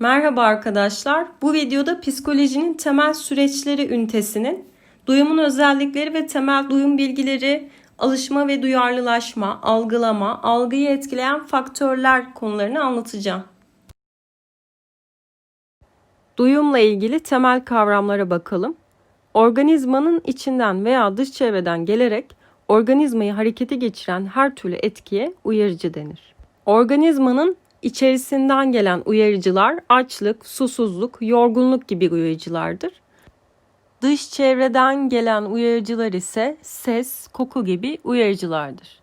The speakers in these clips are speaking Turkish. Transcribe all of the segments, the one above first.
Merhaba arkadaşlar. Bu videoda psikolojinin temel süreçleri ünitesinin duyumun özellikleri ve temel duyum bilgileri, alışma ve duyarlılaşma, algılama, algıyı etkileyen faktörler konularını anlatacağım. Duyumla ilgili temel kavramlara bakalım. Organizmanın içinden veya dış çevreden gelerek organizmayı harekete geçiren her türlü etkiye uyarıcı denir. Organizmanın içerisinden gelen uyarıcılar açlık, susuzluk, yorgunluk gibi uyarıcılardır. Dış çevreden gelen uyarıcılar ise ses, koku gibi uyarıcılardır.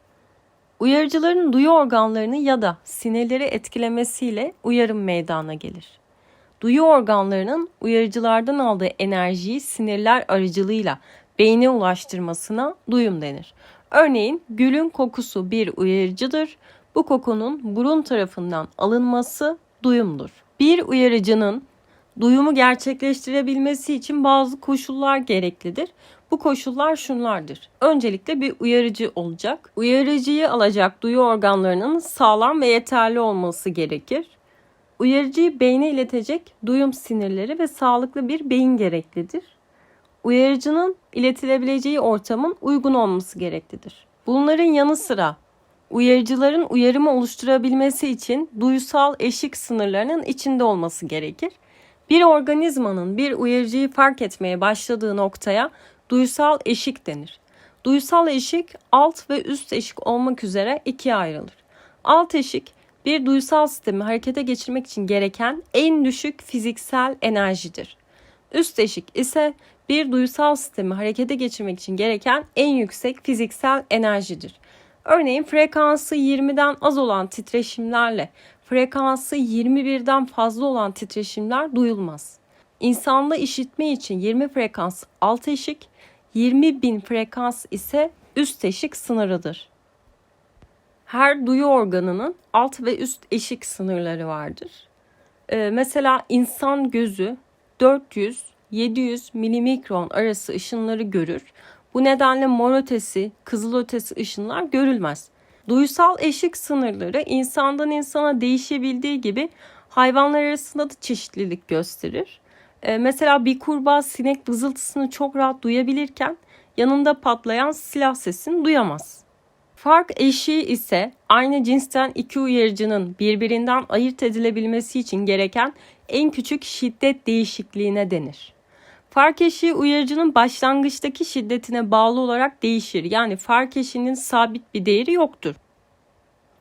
Uyarıcıların duyu organlarını ya da sinirleri etkilemesiyle uyarım meydana gelir. Duyu organlarının uyarıcılardan aldığı enerjiyi sinirler aracılığıyla beyne ulaştırmasına duyum denir. Örneğin gülün kokusu bir uyarıcıdır. Bu kokunun burun tarafından alınması duyumdur. Bir uyarıcının duyumu gerçekleştirebilmesi için bazı koşullar gereklidir. Bu koşullar şunlardır. Öncelikle bir uyarıcı olacak. Uyarıcıyı alacak duyu organlarının sağlam ve yeterli olması gerekir. Uyarıcıyı beyne iletecek duyum sinirleri ve sağlıklı bir beyin gereklidir. Uyarıcının iletilebileceği ortamın uygun olması gereklidir. Bunların yanı sıra uyarıcıların uyarımı oluşturabilmesi için duysal eşik sınırlarının içinde olması gerekir. Bir organizmanın bir uyarıcıyı fark etmeye başladığı noktaya duysal eşik denir. Duysal eşik alt ve üst eşik olmak üzere ikiye ayrılır. Alt eşik bir duysal sistemi harekete geçirmek için gereken en düşük fiziksel enerjidir. Üst eşik ise bir duysal sistemi harekete geçirmek için gereken en yüksek fiziksel enerjidir. Örneğin frekansı 20'den az olan titreşimlerle frekansı 21'den fazla olan titreşimler duyulmaz. İnsanda işitme için 20 frekans alt eşik, 20 bin frekans ise üst eşik sınırıdır. Her duyu organının alt ve üst eşik sınırları vardır. Ee, mesela insan gözü 400-700 milimikron arası ışınları görür. Bu nedenle mor ötesi, kızıl ötesi ışınlar görülmez. Duysal eşik sınırları insandan insana değişebildiği gibi hayvanlar arasında da çeşitlilik gösterir. Ee, mesela bir kurbağa sinek vızıltısını çok rahat duyabilirken yanında patlayan silah sesini duyamaz. Fark eşiği ise aynı cinsten iki uyarıcının birbirinden ayırt edilebilmesi için gereken en küçük şiddet değişikliğine denir. Fark eşiği uyarıcının başlangıçtaki şiddetine bağlı olarak değişir. Yani fark eşiğinin sabit bir değeri yoktur.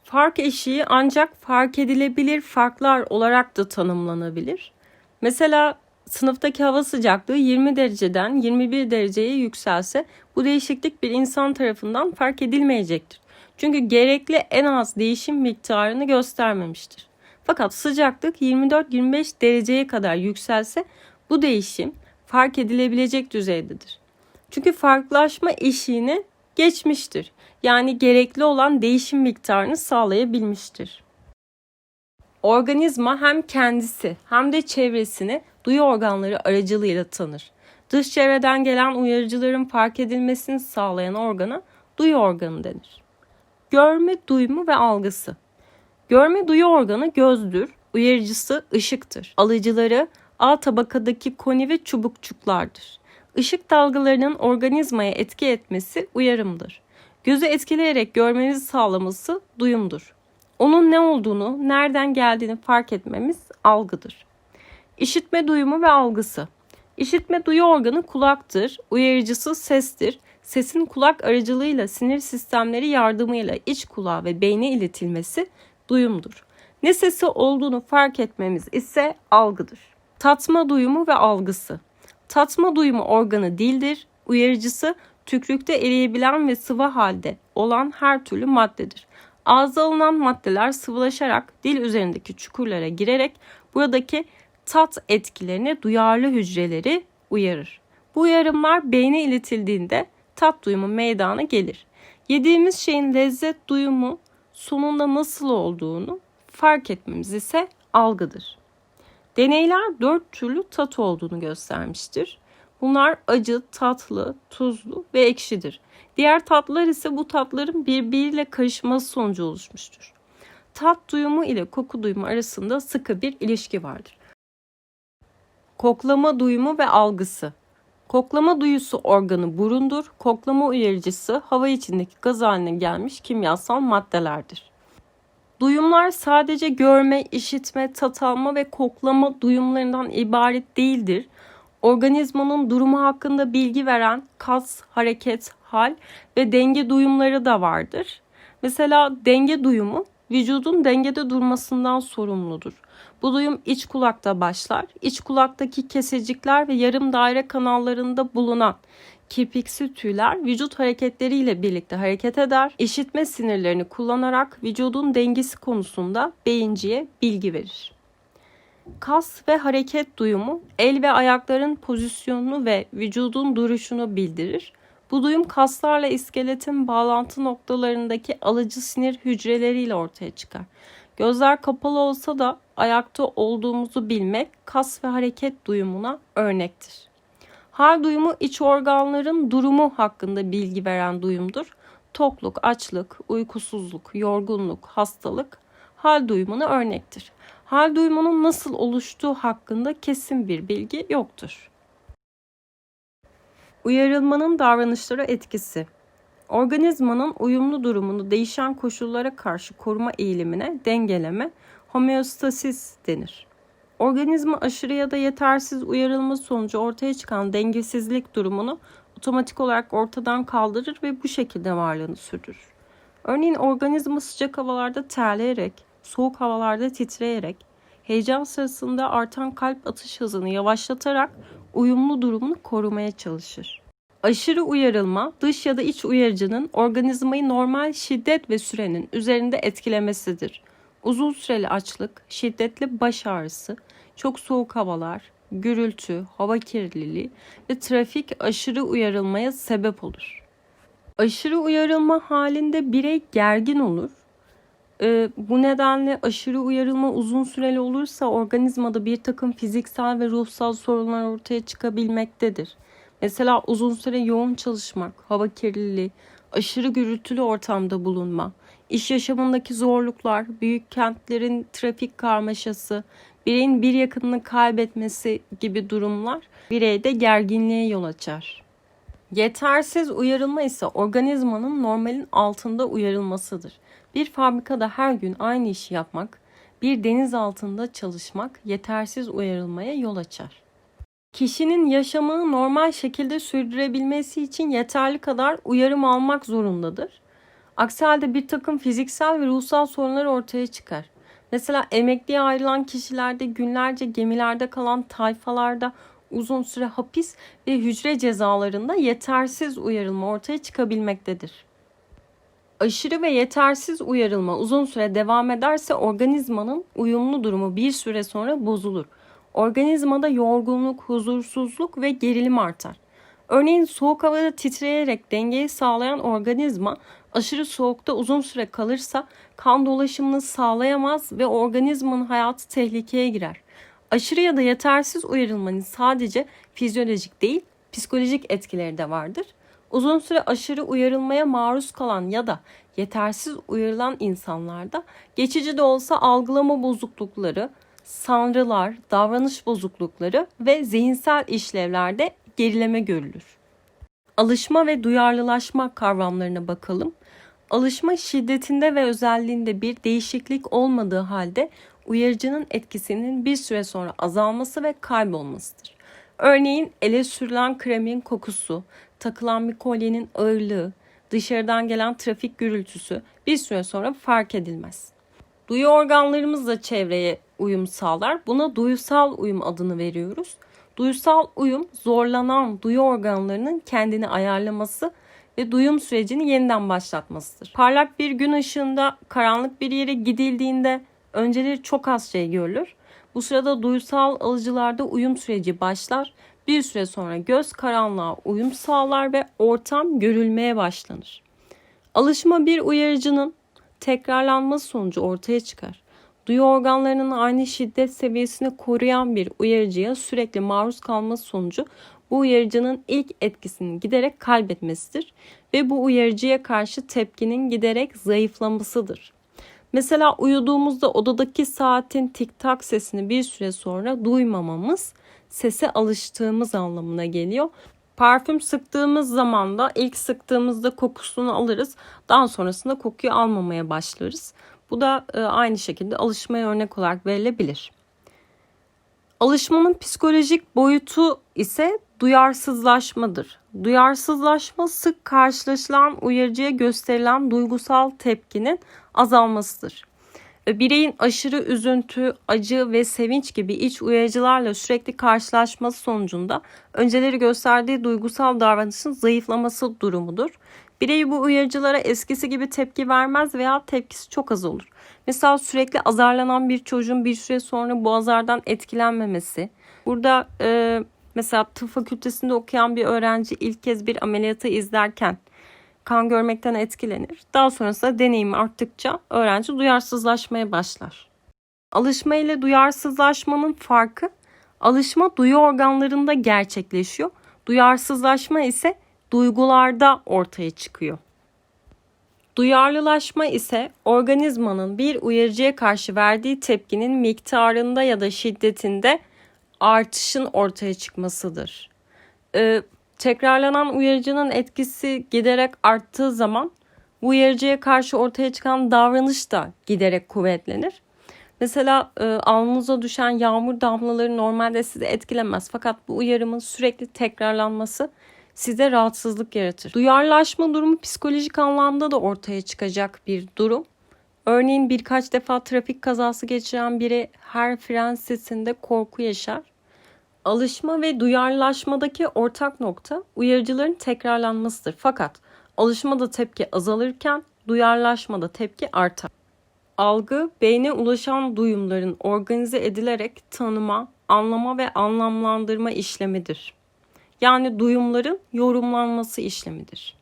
Fark eşiği ancak fark edilebilir farklar olarak da tanımlanabilir. Mesela sınıftaki hava sıcaklığı 20 dereceden 21 dereceye yükselse bu değişiklik bir insan tarafından fark edilmeyecektir. Çünkü gerekli en az değişim miktarını göstermemiştir. Fakat sıcaklık 24-25 dereceye kadar yükselse bu değişim fark edilebilecek düzeydedir. Çünkü farklılaşma eşiğini geçmiştir. Yani gerekli olan değişim miktarını sağlayabilmiştir. Organizma hem kendisi hem de çevresini duyu organları aracılığıyla tanır. Dış çevreden gelen uyarıcıların fark edilmesini sağlayan organa duyu organı denir. Görme, duymu ve algısı. Görme duyu organı gözdür, uyarıcısı ışıktır. Alıcıları A tabakadaki koni ve çubukçuklardır. Işık dalgalarının organizmaya etki etmesi uyarımdır. Gözü etkileyerek görmemizi sağlaması duyumdur. Onun ne olduğunu, nereden geldiğini fark etmemiz algıdır. İşitme duyumu ve algısı. İşitme duyu organı kulaktır, uyarıcısı sestir. Sesin kulak aracılığıyla sinir sistemleri yardımıyla iç kulağa ve beyne iletilmesi duyumdur. Ne sesi olduğunu fark etmemiz ise algıdır. Tatma duyumu ve algısı. Tatma duyumu organı dildir, uyarıcısı tükrükte eriyebilen ve sıvı halde olan her türlü maddedir. Ağza alınan maddeler sıvılaşarak dil üzerindeki çukurlara girerek buradaki tat etkilerine duyarlı hücreleri uyarır. Bu uyarımlar beyne iletildiğinde tat duyumu meydana gelir. Yediğimiz şeyin lezzet duyumu sonunda nasıl olduğunu fark etmemiz ise algıdır. Deneyler dört türlü tat olduğunu göstermiştir. Bunlar acı, tatlı, tuzlu ve ekşidir. Diğer tatlar ise bu tatların birbiriyle karışması sonucu oluşmuştur. Tat duyumu ile koku duyumu arasında sıkı bir ilişki vardır. Koklama duyumu ve algısı. Koklama duyusu organı burundur. Koklama uyarıcısı hava içindeki gaz haline gelmiş kimyasal maddelerdir. Duyumlar sadece görme, işitme, tat alma ve koklama duyumlarından ibaret değildir. Organizmanın durumu hakkında bilgi veren kas, hareket, hal ve denge duyumları da vardır. Mesela denge duyumu vücudun dengede durmasından sorumludur. Bu duyum iç kulakta başlar. İç kulaktaki kesecikler ve yarım daire kanallarında bulunan kirpiksi tüyler vücut hareketleriyle birlikte hareket eder. İşitme sinirlerini kullanarak vücudun dengesi konusunda beyinciye bilgi verir. Kas ve hareket duyumu el ve ayakların pozisyonunu ve vücudun duruşunu bildirir. Bu duyum kaslarla iskeletin bağlantı noktalarındaki alıcı sinir hücreleriyle ortaya çıkar. Gözler kapalı olsa da ayakta olduğumuzu bilmek kas ve hareket duyumuna örnektir. Hal duyumu iç organların durumu hakkında bilgi veren duyumdur. Tokluk, açlık, uykusuzluk, yorgunluk, hastalık hal duyumuna örnektir. Hal duyumunun nasıl oluştuğu hakkında kesin bir bilgi yoktur. Uyarılmanın davranışlara etkisi. Organizmanın uyumlu durumunu değişen koşullara karşı koruma eğilimine dengeleme, homeostasis denir. Organizma aşırı ya da yetersiz uyarılma sonucu ortaya çıkan dengesizlik durumunu otomatik olarak ortadan kaldırır ve bu şekilde varlığını sürdürür. Örneğin organizma sıcak havalarda terleyerek, soğuk havalarda titreyerek, heyecan sırasında artan kalp atış hızını yavaşlatarak uyumlu durumunu korumaya çalışır. Aşırı uyarılma, dış ya da iç uyarıcının organizmayı normal şiddet ve sürenin üzerinde etkilemesidir. Uzun süreli açlık, şiddetli baş ağrısı, çok soğuk havalar, gürültü, hava kirliliği ve trafik aşırı uyarılmaya sebep olur. Aşırı uyarılma halinde birey gergin olur. Ee, bu nedenle aşırı uyarılma uzun süreli olursa organizmada bir takım fiziksel ve ruhsal sorunlar ortaya çıkabilmektedir. Mesela uzun süre yoğun çalışmak, hava kirliliği, aşırı gürültülü ortamda bulunma, iş yaşamındaki zorluklar, büyük kentlerin trafik karmaşası, bireyin bir yakınını kaybetmesi gibi durumlar bireyde gerginliğe yol açar. Yetersiz uyarılma ise organizmanın normalin altında uyarılmasıdır. Bir fabrikada her gün aynı işi yapmak, bir deniz altında çalışmak yetersiz uyarılmaya yol açar. Kişinin yaşamını normal şekilde sürdürebilmesi için yeterli kadar uyarım almak zorundadır. Aksi halde bir takım fiziksel ve ruhsal sorunlar ortaya çıkar. Mesela emekliye ayrılan kişilerde günlerce gemilerde kalan tayfalarda uzun süre hapis ve hücre cezalarında yetersiz uyarılma ortaya çıkabilmektedir. Aşırı ve yetersiz uyarılma uzun süre devam ederse organizmanın uyumlu durumu bir süre sonra bozulur. Organizmada yorgunluk, huzursuzluk ve gerilim artar. Örneğin soğuk havada titreyerek dengeyi sağlayan organizma aşırı soğukta uzun süre kalırsa kan dolaşımını sağlayamaz ve organizmanın hayatı tehlikeye girer. Aşırı ya da yetersiz uyarılmanın sadece fizyolojik değil, psikolojik etkileri de vardır. Uzun süre aşırı uyarılmaya maruz kalan ya da yetersiz uyarılan insanlarda geçici de olsa algılama bozuklukları, sanrılar, davranış bozuklukları ve zihinsel işlevlerde gerileme görülür. Alışma ve duyarlılaşma kavramlarına bakalım. Alışma şiddetinde ve özelliğinde bir değişiklik olmadığı halde uyarıcının etkisinin bir süre sonra azalması ve kaybolmasıdır. Örneğin ele sürülen kremin kokusu, takılan bir kolyenin ağırlığı, dışarıdan gelen trafik gürültüsü bir süre sonra fark edilmez. Duyu organlarımız da çevreye uyum sağlar. Buna duyusal uyum adını veriyoruz. Duyusal uyum zorlanan duyu organlarının kendini ayarlaması ve duyum sürecini yeniden başlatmasıdır. Parlak bir gün ışığında karanlık bir yere gidildiğinde önceleri çok az şey görülür. Bu sırada duysal alıcılarda uyum süreci başlar. Bir süre sonra göz karanlığa uyum sağlar ve ortam görülmeye başlanır. Alışma bir uyarıcının tekrarlanması sonucu ortaya çıkar. Duyu organlarının aynı şiddet seviyesini koruyan bir uyarıcıya sürekli maruz kalması sonucu bu uyarıcının ilk etkisini giderek kaybetmesidir ve bu uyarıcıya karşı tepkinin giderek zayıflamasıdır. Mesela uyuduğumuzda odadaki saatin tik tak sesini bir süre sonra duymamamız sese alıştığımız anlamına geliyor. Parfüm sıktığımız zaman da ilk sıktığımızda kokusunu alırız. Daha sonrasında kokuyu almamaya başlarız. Bu da e, aynı şekilde alışmaya örnek olarak verilebilir. Alışmanın psikolojik boyutu ise duyarsızlaşmadır. Duyarsızlaşma sık karşılaşılan uyarıcıya gösterilen duygusal tepkinin azalmasıdır. Bireyin aşırı üzüntü, acı ve sevinç gibi iç uyarıcılarla sürekli karşılaşması sonucunda önceleri gösterdiği duygusal davranışın zayıflaması durumudur. Birey bu uyarıcılara eskisi gibi tepki vermez veya tepkisi çok az olur. Mesela sürekli azarlanan bir çocuğun bir süre sonra bu azardan etkilenmemesi. Burada e, mesela tıp fakültesinde okuyan bir öğrenci ilk kez bir ameliyatı izlerken kan görmekten etkilenir. Daha sonrasında deneyim arttıkça öğrenci duyarsızlaşmaya başlar. Alışma ile duyarsızlaşmanın farkı alışma duyu organlarında gerçekleşiyor. Duyarsızlaşma ise duygularda ortaya çıkıyor. Duyarlılaşma ise organizmanın bir uyarıcıya karşı verdiği tepkinin miktarında ya da şiddetinde artışın ortaya çıkmasıdır. Ee, tekrarlanan uyarıcının etkisi giderek arttığı zaman bu uyarıcıya karşı ortaya çıkan davranış da giderek kuvvetlenir. Mesela e, alnınıza düşen yağmur damlaları normalde sizi etkilemez fakat bu uyarımın sürekli tekrarlanması size rahatsızlık yaratır. Duyarlaşma durumu psikolojik anlamda da ortaya çıkacak bir durum. Örneğin birkaç defa trafik kazası geçiren biri her fren sesinde korku yaşar. Alışma ve duyarlaşmadaki ortak nokta uyarıcıların tekrarlanmasıdır. Fakat alışmada tepki azalırken duyarlaşmada tepki artar. Algı, beyne ulaşan duyumların organize edilerek tanıma, anlama ve anlamlandırma işlemidir. Yani duyumların yorumlanması işlemidir.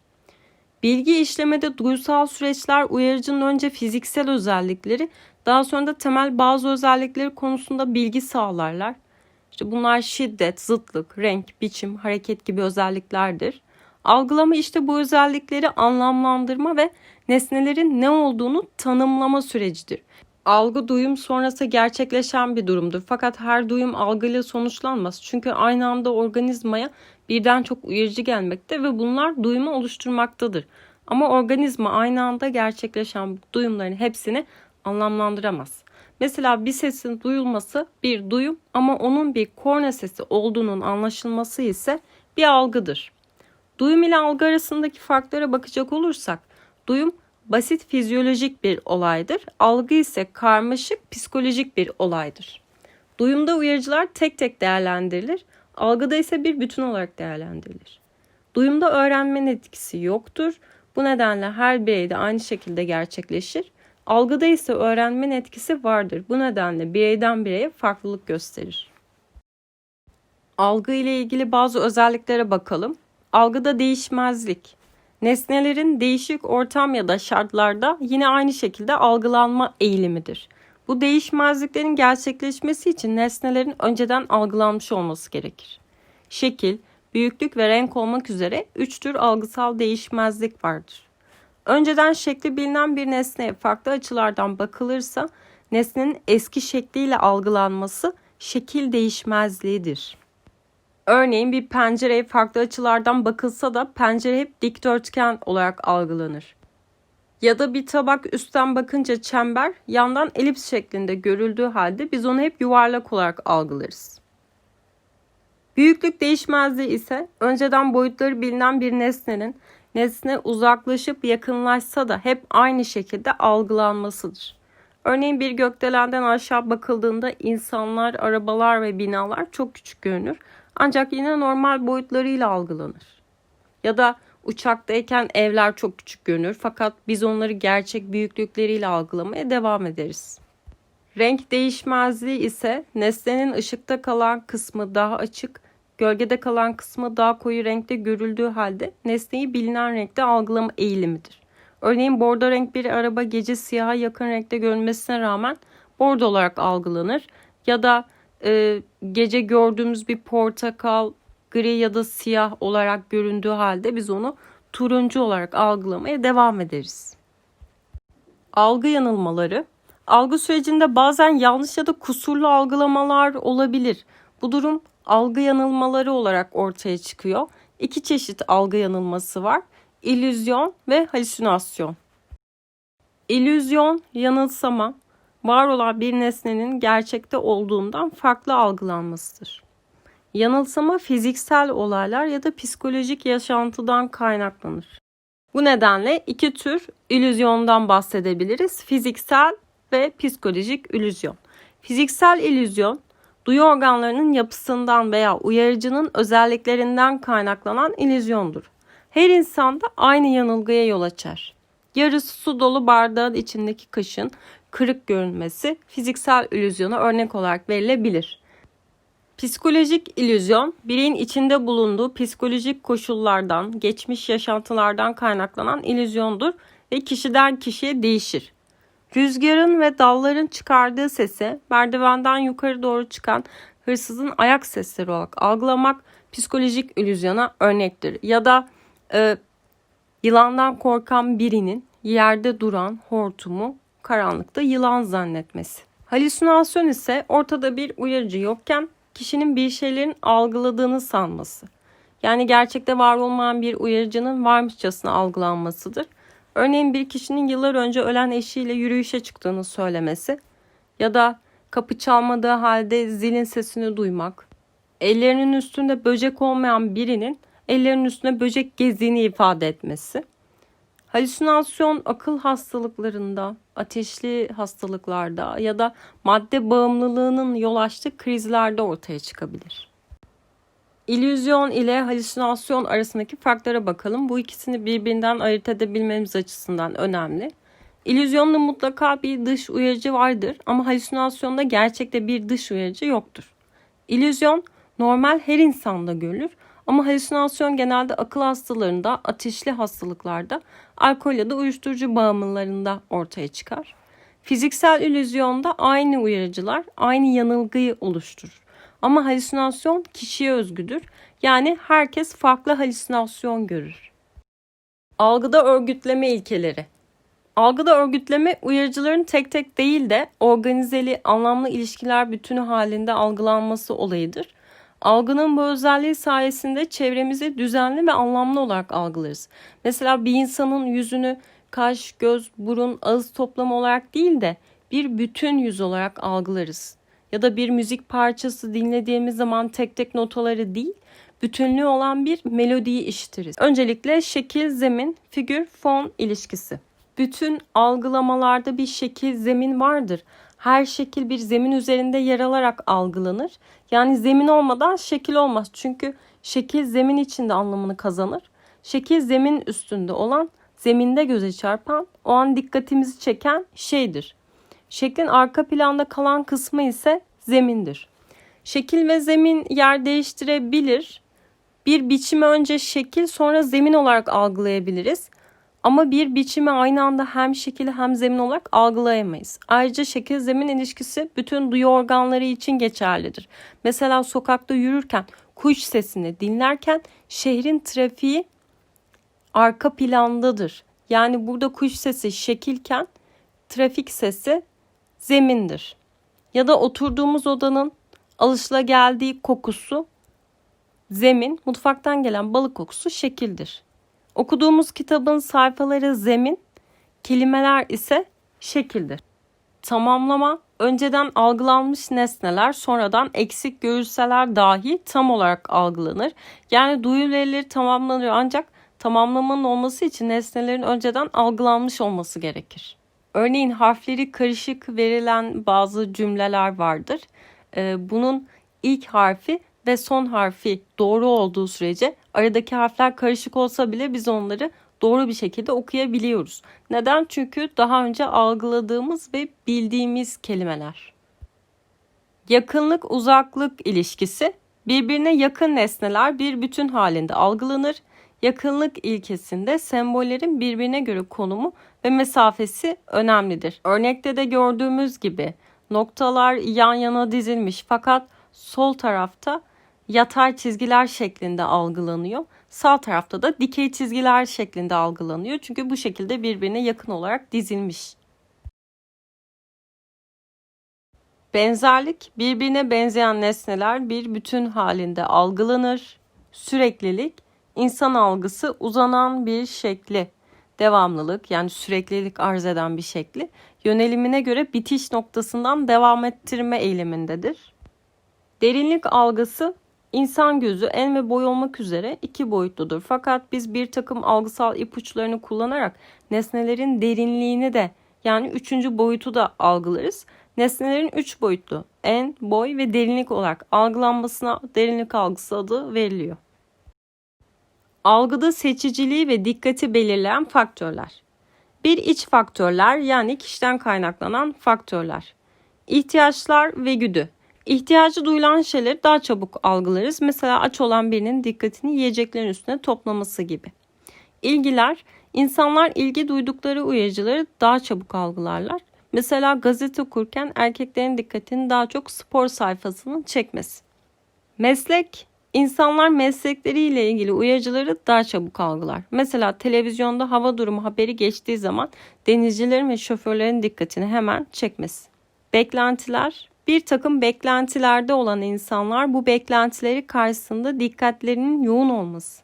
Bilgi işlemede duysal süreçler uyarıcının önce fiziksel özellikleri, daha sonra da temel bazı özellikleri konusunda bilgi sağlarlar. İşte bunlar şiddet, zıtlık, renk, biçim, hareket gibi özelliklerdir. Algılama işte bu özellikleri anlamlandırma ve nesnelerin ne olduğunu tanımlama sürecidir. Algı duyum sonrası gerçekleşen bir durumdur. Fakat her duyum algıyla sonuçlanmaz. Çünkü aynı anda organizmaya birden çok uyarıcı gelmekte ve bunlar duyumu oluşturmaktadır. Ama organizma aynı anda gerçekleşen duyumların hepsini anlamlandıramaz. Mesela bir sesin duyulması bir duyum ama onun bir korna sesi olduğunun anlaşılması ise bir algıdır. Duyum ile algı arasındaki farklara bakacak olursak, duyum basit fizyolojik bir olaydır. Algı ise karmaşık psikolojik bir olaydır. Duyumda uyarıcılar tek tek değerlendirilir. Algıda ise bir bütün olarak değerlendirilir. Duyumda öğrenmenin etkisi yoktur. Bu nedenle her bireyde aynı şekilde gerçekleşir. Algıda ise öğrenmenin etkisi vardır. Bu nedenle bireyden bireye farklılık gösterir. Algı ile ilgili bazı özelliklere bakalım. Algıda değişmezlik. Nesnelerin değişik ortam ya da şartlarda yine aynı şekilde algılanma eğilimidir. Bu değişmezliklerin gerçekleşmesi için nesnelerin önceden algılanmış olması gerekir. Şekil, büyüklük ve renk olmak üzere üç tür algısal değişmezlik vardır. Önceden şekli bilinen bir nesneye farklı açılardan bakılırsa nesnenin eski şekliyle algılanması şekil değişmezliğidir. Örneğin bir pencereye farklı açılardan bakılsa da pencere hep dikdörtgen olarak algılanır. Ya da bir tabak üstten bakınca çember, yandan elips şeklinde görüldüğü halde biz onu hep yuvarlak olarak algılarız. Büyüklük değişmezliği ise önceden boyutları bilinen bir nesnenin nesne uzaklaşıp yakınlaşsa da hep aynı şekilde algılanmasıdır. Örneğin bir gökdelenden aşağı bakıldığında insanlar, arabalar ve binalar çok küçük görünür. Ancak yine normal boyutlarıyla algılanır. Ya da uçaktayken evler çok küçük görünür fakat biz onları gerçek büyüklükleriyle algılamaya devam ederiz. Renk değişmezliği ise nesnenin ışıkta kalan kısmı daha açık, gölgede kalan kısmı daha koyu renkte görüldüğü halde nesneyi bilinen renkte algılama eğilimidir. Örneğin bordo renk bir araba gece siyaha yakın renkte görünmesine rağmen bordo olarak algılanır. Ya da e, gece gördüğümüz bir portakal gri ya da siyah olarak göründüğü halde biz onu turuncu olarak algılamaya devam ederiz. Algı yanılmaları. Algı sürecinde bazen yanlış ya da kusurlu algılamalar olabilir. Bu durum algı yanılmaları olarak ortaya çıkıyor. İki çeşit algı yanılması var. İllüzyon ve halüsinasyon. İllüzyon, yanılsama, var olan bir nesnenin gerçekte olduğundan farklı algılanmasıdır. Yanılsama fiziksel olaylar ya da psikolojik yaşantıdan kaynaklanır. Bu nedenle iki tür illüzyondan bahsedebiliriz. Fiziksel ve psikolojik illüzyon. Fiziksel illüzyon, duyu organlarının yapısından veya uyarıcının özelliklerinden kaynaklanan illüzyondur. Her insanda aynı yanılgıya yol açar. Yarısı su dolu bardağın içindeki kaşın kırık görünmesi fiziksel illüzyona örnek olarak verilebilir. Psikolojik illüzyon, bireyin içinde bulunduğu psikolojik koşullardan, geçmiş yaşantılardan kaynaklanan illüzyondur ve kişiden kişiye değişir. Rüzgarın ve dalların çıkardığı sese merdivenden yukarı doğru çıkan hırsızın ayak sesleri olarak algılamak psikolojik illüzyona örnektir. Ya da e, yılandan korkan birinin yerde duran hortumu karanlıkta yılan zannetmesi. Halüsinasyon ise ortada bir uyarıcı yokken kişinin bir şeylerin algıladığını sanması. Yani gerçekte var olmayan bir uyarıcının varmışçasına algılanmasıdır. Örneğin bir kişinin yıllar önce ölen eşiyle yürüyüşe çıktığını söylemesi ya da kapı çalmadığı halde zilin sesini duymak, ellerinin üstünde böcek olmayan birinin ellerinin üstünde böcek gezdiğini ifade etmesi. Halüsinasyon akıl hastalıklarında, ateşli hastalıklarda ya da madde bağımlılığının yol açtığı krizlerde ortaya çıkabilir. İllüzyon ile halüsinasyon arasındaki farklara bakalım. Bu ikisini birbirinden ayırt edebilmemiz açısından önemli. İllüzyonda mutlaka bir dış uyarıcı vardır ama halüsinasyonda gerçekte bir dış uyarıcı yoktur. İllüzyon normal her insanda görülür ama halüsinasyon genelde akıl hastalarında, ateşli hastalıklarda, alkol ya da uyuşturucu bağımlılarında ortaya çıkar. Fiziksel illüzyonda aynı uyarıcılar aynı yanılgıyı oluşturur. Ama halüsinasyon kişiye özgüdür. Yani herkes farklı halüsinasyon görür. Algıda örgütleme ilkeleri. Algıda örgütleme uyarıcıların tek tek değil de organizeli, anlamlı ilişkiler bütünü halinde algılanması olayıdır. Algının bu özelliği sayesinde çevremizi düzenli ve anlamlı olarak algılarız. Mesela bir insanın yüzünü kaş, göz, burun, ağız toplamı olarak değil de bir bütün yüz olarak algılarız. Ya da bir müzik parçası dinlediğimiz zaman tek tek notaları değil, bütünlüğü olan bir melodiyi işitiriz. Öncelikle şekil, zemin, figür, fon ilişkisi. Bütün algılamalarda bir şekil, zemin vardır her şekil bir zemin üzerinde yer alarak algılanır. Yani zemin olmadan şekil olmaz. Çünkü şekil zemin içinde anlamını kazanır. Şekil zemin üstünde olan, zeminde göze çarpan, o an dikkatimizi çeken şeydir. Şeklin arka planda kalan kısmı ise zemindir. Şekil ve zemin yer değiştirebilir. Bir biçimi önce şekil sonra zemin olarak algılayabiliriz. Ama bir biçimi aynı anda hem şekil hem zemin olarak algılayamayız. Ayrıca şekil zemin ilişkisi bütün duyu organları için geçerlidir. Mesela sokakta yürürken kuş sesini dinlerken şehrin trafiği arka plandadır. Yani burada kuş sesi şekilken trafik sesi zemindir. Ya da oturduğumuz odanın alışılageldiği kokusu zemin, mutfaktan gelen balık kokusu şekildir. Okuduğumuz kitabın sayfaları zemin, kelimeler ise şekildir. Tamamlama önceden algılanmış nesneler sonradan eksik görülseler dahi tam olarak algılanır. Yani duyu verileri tamamlanır ancak tamamlamanın olması için nesnelerin önceden algılanmış olması gerekir. Örneğin harfleri karışık verilen bazı cümleler vardır. Ee, bunun ilk harfi ve son harfi doğru olduğu sürece aradaki harfler karışık olsa bile biz onları doğru bir şekilde okuyabiliyoruz. Neden? Çünkü daha önce algıladığımız ve bildiğimiz kelimeler. Yakınlık uzaklık ilişkisi birbirine yakın nesneler bir bütün halinde algılanır. Yakınlık ilkesinde sembollerin birbirine göre konumu ve mesafesi önemlidir. Örnekte de gördüğümüz gibi noktalar yan yana dizilmiş fakat sol tarafta yatay çizgiler şeklinde algılanıyor. Sağ tarafta da dikey çizgiler şeklinde algılanıyor. Çünkü bu şekilde birbirine yakın olarak dizilmiş. Benzerlik, birbirine benzeyen nesneler bir bütün halinde algılanır. Süreklilik, insan algısı uzanan bir şekli, devamlılık yani süreklilik arz eden bir şekli yönelimine göre bitiş noktasından devam ettirme eğilimindedir. Derinlik algısı insan gözü en ve boy olmak üzere iki boyutludur. Fakat biz bir takım algısal ipuçlarını kullanarak nesnelerin derinliğini de yani üçüncü boyutu da algılarız. Nesnelerin üç boyutlu en, boy ve derinlik olarak algılanmasına derinlik algısı adı veriliyor. Algıda seçiciliği ve dikkati belirleyen faktörler. Bir iç faktörler yani kişiden kaynaklanan faktörler. İhtiyaçlar ve güdü. İhtiyacı duyulan şeyleri daha çabuk algılarız. Mesela aç olan birinin dikkatini yiyeceklerin üstüne toplaması gibi. İlgiler, insanlar ilgi duydukları uyarıcıları daha çabuk algılarlar. Mesela gazete okurken erkeklerin dikkatini daha çok spor sayfasının çekmesi. Meslek, insanlar meslekleriyle ilgili uyarıcıları daha çabuk algılar. Mesela televizyonda hava durumu haberi geçtiği zaman denizcilerin ve şoförlerin dikkatini hemen çekmesi. Beklentiler, bir takım beklentilerde olan insanlar bu beklentileri karşısında dikkatlerinin yoğun olması.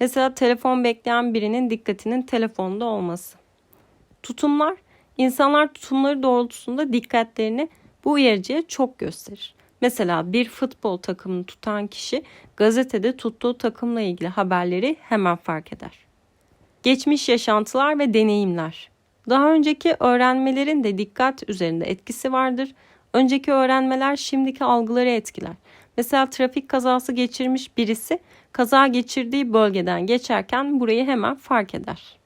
Mesela telefon bekleyen birinin dikkatinin telefonda olması. Tutumlar, insanlar tutumları doğrultusunda dikkatlerini bu uyarıcıya çok gösterir. Mesela bir futbol takımını tutan kişi gazetede tuttuğu takımla ilgili haberleri hemen fark eder. Geçmiş yaşantılar ve deneyimler. Daha önceki öğrenmelerin de dikkat üzerinde etkisi vardır. Önceki öğrenmeler şimdiki algıları etkiler. Mesela trafik kazası geçirmiş birisi kaza geçirdiği bölgeden geçerken burayı hemen fark eder.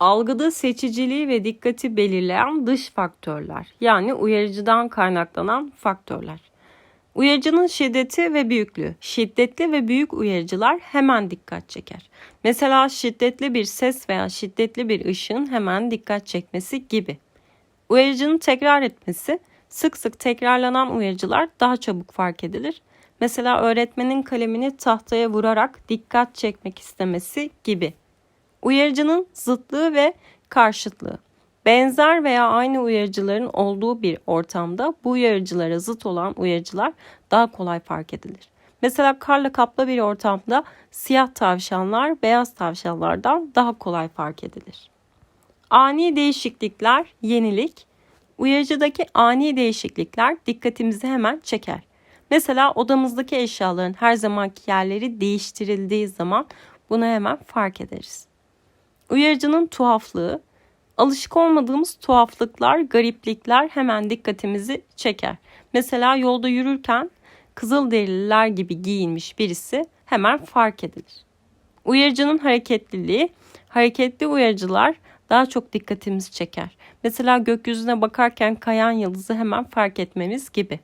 Algıda seçiciliği ve dikkati belirleyen dış faktörler yani uyarıcıdan kaynaklanan faktörler. Uyarıcının şiddeti ve büyüklüğü. Şiddetli ve büyük uyarıcılar hemen dikkat çeker. Mesela şiddetli bir ses veya şiddetli bir ışığın hemen dikkat çekmesi gibi. Uyarıcının tekrar etmesi, sık sık tekrarlanan uyarıcılar daha çabuk fark edilir. Mesela öğretmenin kalemini tahtaya vurarak dikkat çekmek istemesi gibi. Uyarıcının zıtlığı ve karşıtlığı. Benzer veya aynı uyarıcıların olduğu bir ortamda bu uyarıcılara zıt olan uyarıcılar daha kolay fark edilir. Mesela karla kaplı bir ortamda siyah tavşanlar beyaz tavşanlardan daha kolay fark edilir. Ani değişiklikler, yenilik. Uyarıcıdaki ani değişiklikler dikkatimizi hemen çeker. Mesela odamızdaki eşyaların her zamanki yerleri değiştirildiği zaman bunu hemen fark ederiz. Uyarıcının tuhaflığı, alışık olmadığımız tuhaflıklar, gariplikler hemen dikkatimizi çeker. Mesela yolda yürürken kızılderililer gibi giyinmiş birisi hemen fark edilir. Uyarıcının hareketliliği, hareketli uyarıcılar daha çok dikkatimizi çeker. Mesela gökyüzüne bakarken kayan yıldızı hemen fark etmemiz gibi.